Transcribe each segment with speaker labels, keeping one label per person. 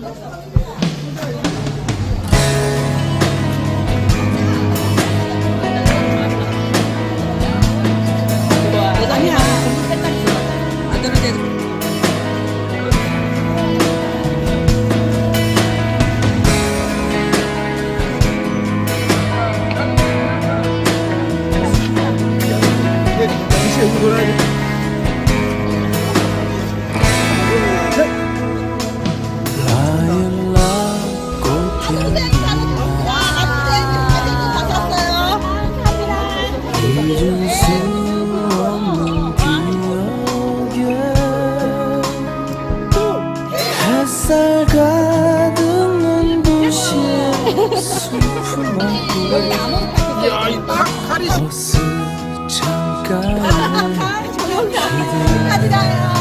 Speaker 1: Thank you.
Speaker 2: 햇살 가득 눈부신 숲을 먹고
Speaker 1: 야이
Speaker 2: 딱다리 버스 창가에 기대하는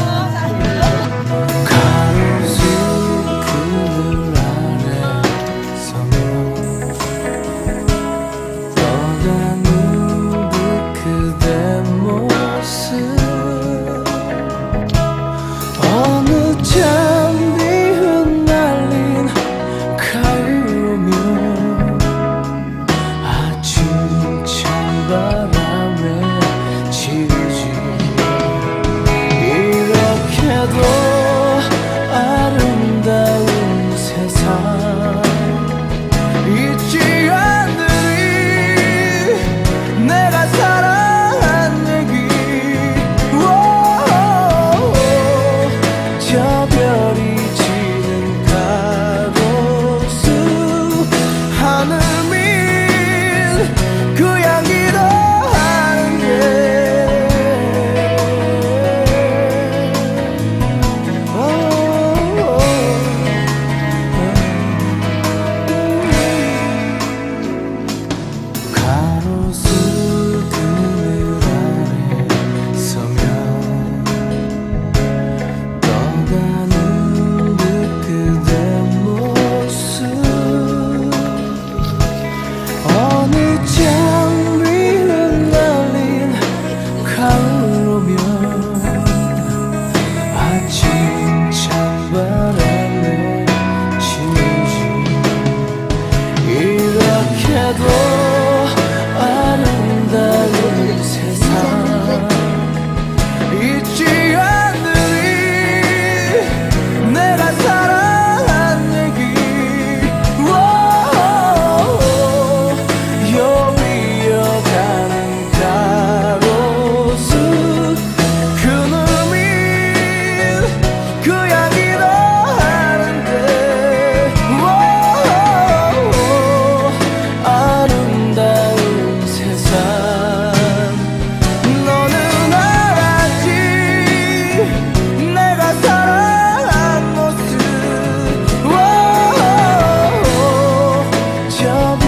Speaker 2: you'll be